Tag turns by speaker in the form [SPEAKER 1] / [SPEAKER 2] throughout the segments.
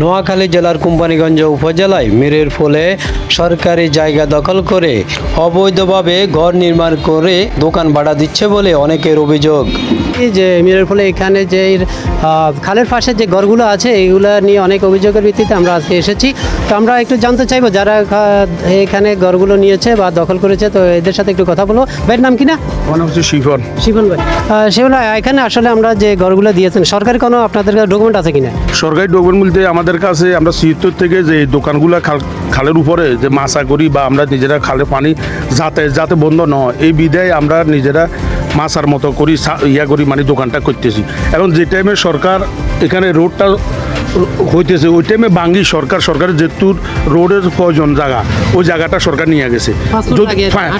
[SPEAKER 1] নোয়াখালী জেলার কোম্পানিগঞ্জ উপজেলায় মেরের ফলে সরকারি জায়গা দখল করে অবৈধভাবে ঘর নির্মাণ করে দোকান ভাড়া দিচ্ছে বলে অনেকের অভিযোগ।
[SPEAKER 2] যে মিরের ফলে এখানে যে খালের পাশে যে ঘরগুলো আছে এইগুলো নিয়ে অনেক অভিযোগের ভিত্তিতে আমরা আজকে এসেছি। তো আমরা একটু জানতে চাইব যারা এখানে ঘরগুলো নিয়েছে বা দখল করেছে তো এদের সাথে একটু কথা বলব ভাইয়ের নাম কি না?
[SPEAKER 3] আমার নাম হচ্ছে শিফন।
[SPEAKER 2] শিবন ভাই। শিবন ভাই এখানে আসলে আমরা যে ঘরগুলো দিয়েছেন সরকারি কোনো আপনাদের ডকুমেন্ট আছে কিনা?
[SPEAKER 3] সরকারি ডকুমেন্ট বলতে আমাদের কাছে আমরা সিত্তর থেকে যে দোকানগুলো খাল খালের উপরে যে মাছা করি বা আমরা নিজেরা খালে পানি যাতে যাতে বন্ধ না হয়, এই বিধায় আমরা নিজেরা মাছার মতো করি ইয়া করি মানে দোকানটা করতেছি। এখন যে টাইমে সরকার এখানে রোডটা হইতেছে ওই টাইমে বাঙ্গি সরকার সরকারের যেহেতু রোডের প্রয়োজন জায়গা ওই জায়গাটা সরকার নিয়ে গেছে। হ্যাঁ,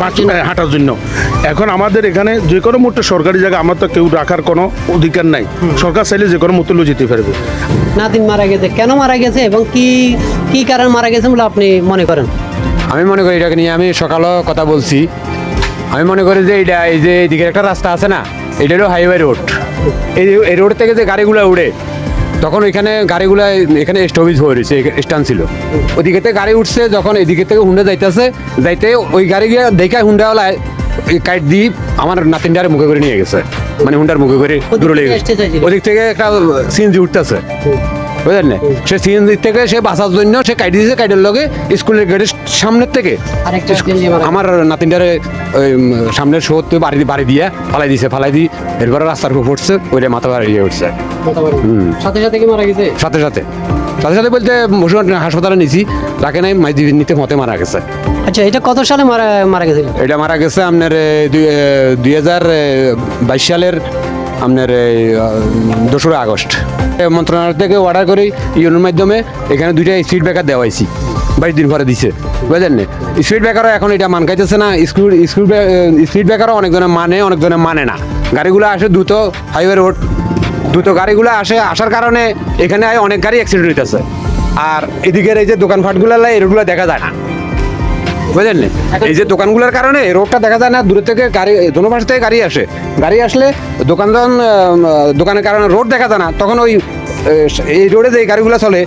[SPEAKER 2] হাঁটার জন্য।
[SPEAKER 3] এখন আমাদের এখানে যে কোনো মুহূর্তে সরকারি জায়গা আমার তো কেউ রাখার কোনো অধিকার নাই। সরকার চাইলে যে কোনো মুহূর্তে লয়ে যেতে পারবে
[SPEAKER 2] নাতিন মারা গেছে। কেন মারা গেছে এবং কি কি কারণে মারা গেছে বলে আপনি মনে করেন?
[SPEAKER 4] আমি মনে করি এটাকে নিয়ে আমি সকালেও কথা বলছি। আমি মনে করি যে এটা এই যে এদিকে একটা রাস্তা আছে না এটা হলো হাইওয়ে রোড এই এই রোড থেকে যে গাড়িগুলো উড়ে তখন ওইখানে গাড়িগুলো এখানে স্টপেজ হয়ে রয়েছে স্ট্যান্ড ছিল। ওদিকে থেকে গাড়ি উঠছে যখন এদিকে থেকে হুন্ডা যাইতেছে যাইতে ওই গাড়ি গিয়ে দেখে হুন্ডাওয়ালায় কাইট দিয়ে আমার নাতিনটারে মুখে করে নিয়ে গেছে। মানে হুন্ডার মুখে করে দূরে লেগে ওদিক থেকে একটা সিনজি উঠতেছে। বুঝলেন না? সে সিএনজি থেকে সে বাঁচার জন্য সে কাইট দিয়েছে কাইটের লগে স্কুলের গেটের সামনের থেকে। আমার নাতিনটারে ওই সামনের শহর বাড়ি বাড়ি দিয়ে ফালাই দিছে ফালাই দি এরপরে রাস্তার উপর পড়ছে ওইটা মাথা বাড়ি দিয়ে উঠছে।
[SPEAKER 2] সাথে সাথে কি মারা গেছে?
[SPEAKER 4] সাথে সাথে। সাথে সাথে বলতে মুসলমান হাসপাতালে নিছি তাকে নাই মাই দিবি নিতে মতে মারা গেছে।
[SPEAKER 2] আচ্ছা এটা কত সালে মারা মারা গেছিল?
[SPEAKER 4] এটা মারা গেছে আপনার দুই হাজার বাইশ সালের আপনার এই, দোসরা আগস্ট। মন্ত্রণালয় থেকে অর্ডার করি ইউনোর মাধ্যমে এখানে দুইটা স্পিড ব্রেকার দেওয়া হয়েছি। বাইশ দিন পরে দিছে বুঝলেন না? স্পিড ব্রেকারও এখন এটা মান খাইতেছে না স্কুল স্কুল স্পিড ব্রেকারও অনেকজনে মানে অনেকজনে মানে না। গাড়িগুলো আসে দ্রুত হাইওয়ে রোড দ্রুত গাড়িগুলো আসে আসার কারণে এখানে অনেক গাড়ি অ্যাক্সিডেন্ট হইতেছে। আর এদিকের এই যে দোকানপাটগুলো এগুলো দেখা যায় না। বুঝলেন? এই যে দোকানগুলোর কারণে রোডটা দেখা যায় না দূর থেকে গাড়ি দোনো পাশ থেকে গাড়ি আসে। গাড়ি আসলে দোকান যখন দোকানের কারণে রোড দেখা যায় না তখন ওই এই রোডে যে গাড়িগুলো চলে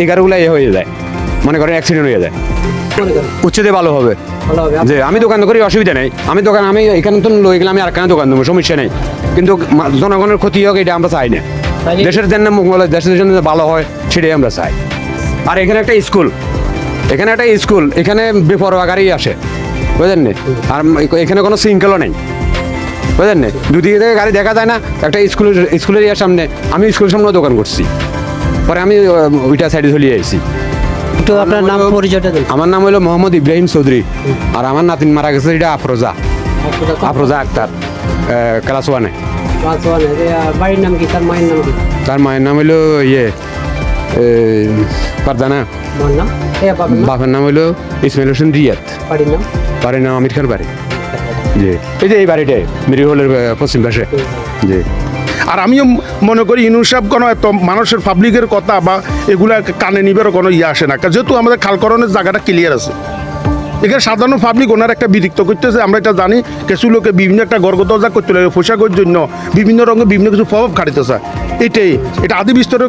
[SPEAKER 4] এই গাড়িগুলো এ হয়ে যায়। মনে করেন অ্যাক্সিডেন্ট হয়ে যায়। উচ্ছেদে ভালো হবে। যে আমি দোকান করি অসুবিধা নেই। আমি দোকান আমি এখানে তো লই গেলে আমি আর কেন দোকান দেবো সমস্যা নেই। কিন্তু জনগণের ক্ষতি হোক এটা আমরা চাই না। দেশের জন্য মঙ্গল দেশের জন্য ভালো হয় সেটাই আমরা চাই। আর এখানে একটা স্কুল এখানে একটা স্কুল এখানে বেপরোয়া গাড়ি আসে বুঝলেন নি? আর এখানে কোনো শৃঙ্খলা নেই বুঝলেন নি? দুদিকে থেকে গাড়ি দেখা যায় না একটা স্কুলের স্কুলের ইয়ার সামনে আমি স্কুলের সামনে দোকান করছি। পরে আমি ওইটা সাইডে চলিয়ে আসছি
[SPEAKER 2] একটু আপনার নাম পরিচয়টা
[SPEAKER 4] আমার নাম হলো মোহাম্মদ ইব্রাহিম চৌধুরী আর আমার নাতিন মারা গেছে এটা আফরোজা। আফরোজা আক্তার ক্লাস ওয়ানে
[SPEAKER 2] পাঁচওয়ানে, যে, বাড়ির নাম কি? তার মায়ের নাম কি?
[SPEAKER 4] তার মায়ের নাম হলো ইয়ে পারদানা।
[SPEAKER 2] নাম?
[SPEAKER 4] বাপের নাম হলো ইসমাইল হোসেন রিয়াদ।
[SPEAKER 2] বাড়ির নাম?
[SPEAKER 4] আমির খান বাড়ি। জি। এই যে এই বাড়িটাই মিরি হলের পশ্চিম পাশে। জি।
[SPEAKER 3] আর আমিও মনে করি ইনুসাব কোনো এত মানুষের পাবলিকের কথা বা এগুলা কানে নিবেরও কোনো ইয়ে আসে না। যেহেতু আমাদের খালকরণের জায়গাটা ক্লিয়ার আছে। এখানে সাধারণ পাবলিক ওনার একটা বিরিক্ত করতেছে আমরা এটা জানি। কিছু লোকে বিভিন্ন একটা গর্গদরজা করতে লাগে পোশাকের জন্য বিভিন্ন রঙে বিভিন্ন কিছু প্রভাব খাটিতেছে। এটাই এটা আদি বিস্তরের।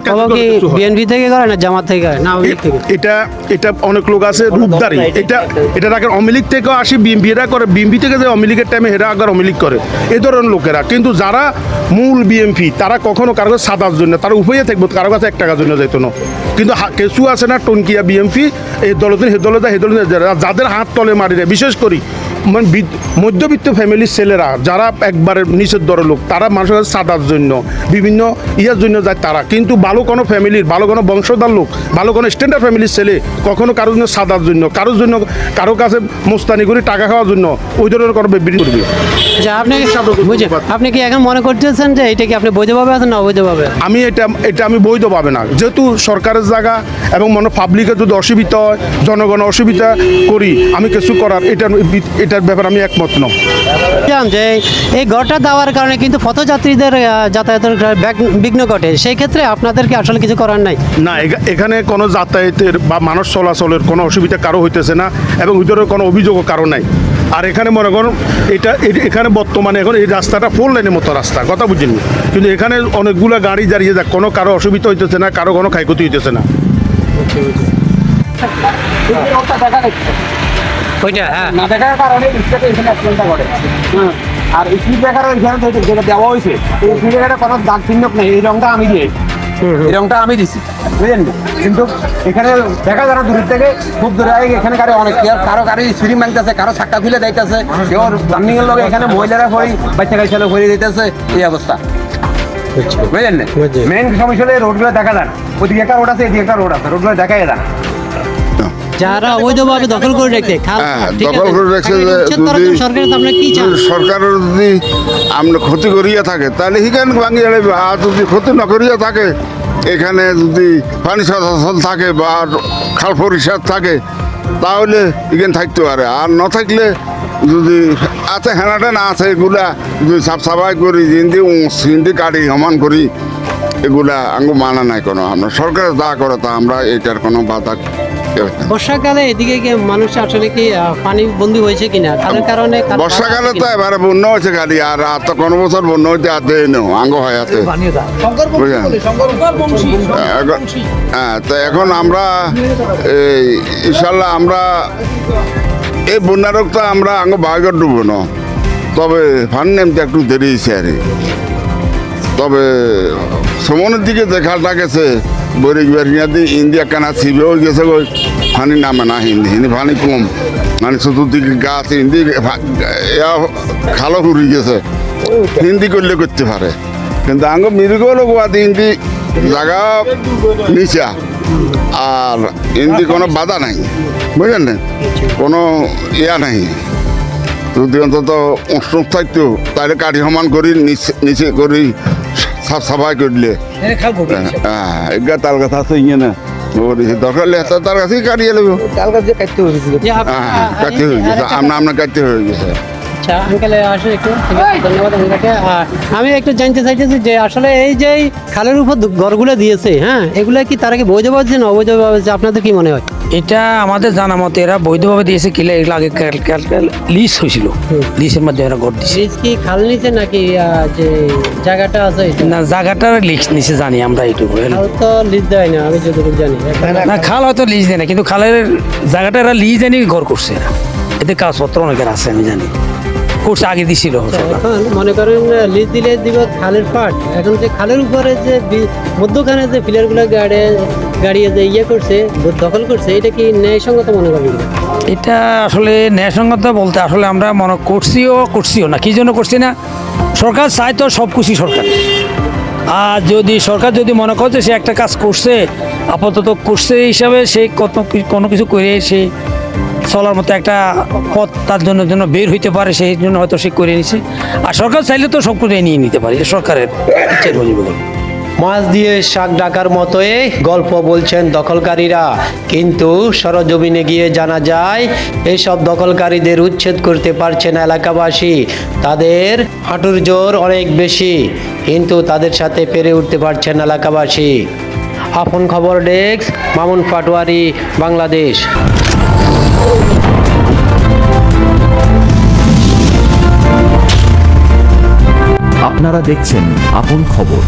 [SPEAKER 2] বিএনপি থেকে করে না জামাত থেকে না লীগ থেকে।
[SPEAKER 3] এটা এটা অনেক লোক আছে রূপদারি এটা এটা রাখেন অমিলিক থেকেও আসি বিএমপিরা করে। বিএমপি থেকে যে অমিলিকের টাইমে হেরা আগার অমিলিক করে। এই ধরনের লোকেরা। কিন্তু যারা মূল বিএমপি তারা কখনো কারও কাছে সাদার জন্য তারা উপায়ে থাকব কারও কাছে এক টাকার জন্য যেত না। কিন্তু কিছু আছে না টনকিয়া বিএমপি এই দলদিন হে দলে যায় হে দলে যায় যারা- যাদের হাত তলে মারি বিশেষ করি মানে মধ্যবিত্ত ফ্যামিলির ছেলেরা যারা একবারে নিচের দরের লোক তারা মানুষের কাছে সাদার জন্য বিভিন্ন ইয়ার জন্য যায় তারা। কিন্তু ভালো কোনো ফ্যামিলির ভালো কোনো বংশধার লোক ভালো কোনো স্ট্যান্ডার্ড ফ্যামিলির ছেলে কখনো কারোর জন্য সাদার জন্য কারোর জন্য কারও কাছে মোস্তানি করে টাকা খাওয়ার জন্য ওই ধরনের কোনো বিবৃতি করবে।
[SPEAKER 2] আচ্ছা আপনি বুঝে আপনি কি এখন মনে করতেছেন যে এটা কি আপনি বৈধভাবে আছেন না অবৈধভাবে?
[SPEAKER 3] আমি এটা এটা আমি বৈধ পাবে না। যেহেতু সরকারের জায়গা এবং মনে পাবলিকের যদি অসুবিধা হয় জনগণ অসুবিধা করি আমি কিছু করার এটার এটার ব্যাপারে আমি একমত নয়
[SPEAKER 2] যে এই ঘরটা দেওয়ার কারণে কিন্তু পথযাত্রীদের যাতায়াতের বিঘ্ন ঘটে। সেই ক্ষেত্রে আপনাদেরকে আসলে কিছু করার নাই?
[SPEAKER 3] না এখানে কোনো যাতায়াতের বা মানুষ চলাচলের কোনো অসুবিধা কারও হইতেছে না এবং ভিতরে কোনো অভিযোগও কারও নাই। আর এখানে মনে করুন এটা এখানে বর্তমানে এখন এই রাস্তাটা ফোর লাইনের মতো রাস্তা কথা বুঝিনি কিন্তু এখানে অনেকগুলো গাড়ি দাঁড়িয়ে যাক কোনো কারও অসুবিধা হইতেছে না কারও কোনো ক্ষয়ক্ষতি হইতেছে না।
[SPEAKER 2] ওইটা হ্যাঁ।
[SPEAKER 4] না দেখার কারণে রিক্সাটা এখানে অ্যাক্সিডেন্টটা ঘটে। হ্যাঁ। আর স্পিড এখানে তো যেটা দেওয়া হয়েছে। এই স্পিড ব্রেকারটা কোনো দাগ চিহ্ন নেই এই রংটা আমি এই রংটা আমি দিছি বুঝলেন? কিন্তু এখানে দেখা যায় না দূরের থেকে খুব দূরে আগে এখানে গাড়ি অনেক কেউ- কারও ভাঙতেছে কারও চাক্কা খুলে যাইতেছে। কেউ রানিং এর লগে এখানে মহিলারা হই বাচ্চা কাচ্চা ভরে দিতেছে এই অবস্থা। বুঝলেন। মেন সমস্যা হলো রোডগুলো দেখা যান না। ওদিকে একটা রোড আছে এদিকে একটা রোড আছে রোডগুলো দেখাই যায় না।
[SPEAKER 2] যারা অবৈধভাবে দখল করে রেখে
[SPEAKER 5] হ্যাঁ, দখল করে
[SPEAKER 2] করার
[SPEAKER 5] যদি-
[SPEAKER 2] সরকারের
[SPEAKER 5] যদি আমরা ক্ষতি করিয়া থাকে তাহলে হিখান ভাঙি যাবে আর যদি ক্ষতি না করিয়া থাকে এখানে যদি পানি চলাচল থাকে বা খাল পরিষ্কার থাকে তাহলে এখানে থাকতে পারে? আর না থাকলে যদি আছে হেনাটা না আছে এগুলা যদি সাফ সাফাই করি হিন্দি হিন্দি কাটি সমান করি এগুলা আঙ্গু মানা নাই কোনো। আমরা সরকার যা করে তা আমরা এটার কোনো বাধা।
[SPEAKER 2] বর্ষাকালে। এদিকে কি মানুষ আসলে কি পানি বন্দী হয়েছে কিনা? খালের কারণে
[SPEAKER 5] বর্ষাকালে তো এবারে বন্যা হয়েছে খালি আর তো কোনো বছর বন্যা হইতে আর দেয় না আঙ্গ হয় এখন হ্যাঁ তো এখন আমরা এই ইনশাল্লাহ আমরা এই বন্যা রোগটা আমরা আঙ্গ বাগর ডুবো না। তবে ফান নেমতে একটু দেরি হয়েছে আর। তবে সমনের দিকে দেখাটা গেছে বৈরিক বেরিয়াদি ইন্ডিয়া কানা ছিবেও গেছে গই ফানি নামে না হিন্দি হিন্দি ফানি কম। মানে চতুর্দিকে গাছ, হিন্দি খালো ফুরি গেছে। হিন্দি করলে করতে পারে। কিন্তু আঙ্গ মিরিগো লোক হিন্দি জায়গা নিচা। আর হিন্দি কোনো বাধা নাই। বুঝলেন না? কোনো ইয়া নাই। যদি অন্তত উষ্ণ থাকতো তাহলে কাঠি সমান করি, নিচে- নিচে করি। সাফ সাফাই করলে হ্যাঁ এগা তার কথা আছে ইয়ে না দরকার হলে তার কাছেই কাটিয়ে নেব
[SPEAKER 2] যে আপ-
[SPEAKER 5] হ্যাঁ কাটতে হয়ে গেছে। কাটতে হয়ে গেছে।
[SPEAKER 2] আচ্ছা আঙ্কেল আসুন একটু। ধন্যবাদ আপনাকে আমি একটু জানতে চাইতেছি যে আসলে এই যে এই খালের উপর ঘরগুলো দিয়েছে হ্যাঁ এগুলো কি তারা কি বৈধভাবে না অবৈধভাবে যে আপনাদের কি মনে হয়?
[SPEAKER 6] এটা আমাদের জানা মতে এরা বৈধভাবে দিয়েছে কিলে এগুলো আগে লিজ হয়েছিল। লিজের মধ্যে এরা ঘর দিয়েছে।
[SPEAKER 2] কি খাল নিচে নাকি যে জায়গাটা আছে
[SPEAKER 6] না জায়গাটার লিজ নিচে জানি আমরা এইটুকু
[SPEAKER 2] খাল তো লিজ দেয় না আমি যতটুকু জানি।
[SPEAKER 6] না খাল হয়তো লিজ দেয় না কিন্তু খালের জায়গাটা এরা লিজ এনে ঘর করছে এরা। এতে কাগজপত্র অনেকের আছে আমি জানি। করছে আগে দিছিল
[SPEAKER 2] এখন মনে করেন লিজ দিলে দিব খালের পাট এখন যে খালের উপরে যে মধ্যখানে যে পিলারগুলো গাড়ে গাড়িয়ে ইয়ে করছে দখল করছে, এটা কি ন্যায়সঙ্গত মনে করবেন
[SPEAKER 6] এটা আসলে ন্যায়সঙ্গত বলতে আসলে আমরা মনে করছিও করছিও না। কি জন্য করছি না? সরকার চায় তো সব খুশি সরকার। আর যদি সরকার যদি মনে করছে সে একটা কাজ করছে, আপাতত করছে হিসাবে সে কত কোনো কিছু করে সে চলার মতো একটা পথ তার জন্য জন্য বের হইতে পারে, সেই জন্য হয়তো সে করে নিছে। আর সরকার চাইলে তো সব করে নিয়ে নিতে পারে সরকারের ইচ্ছের
[SPEAKER 1] মাছ দিয়ে শাক ডাকার মতোই গল্প বলছেন দখলকারীরা। কিন্তু সরজমিনে গিয়ে জানা যায় এইসব দখলকারীদের উচ্ছেদ করতে পারছে না এলাকাবাসী। তাদের হাঁটুর জোর অনেক বেশি, কিন্তু তাদের সাথে পেরে উঠতে পারছেন এলাকাবাসী। আপন খবর ডেস্ক, মামুন পাটোয়ারি, বাংলাদেশ।
[SPEAKER 7] আপনারা দেখছেন আপন খবর।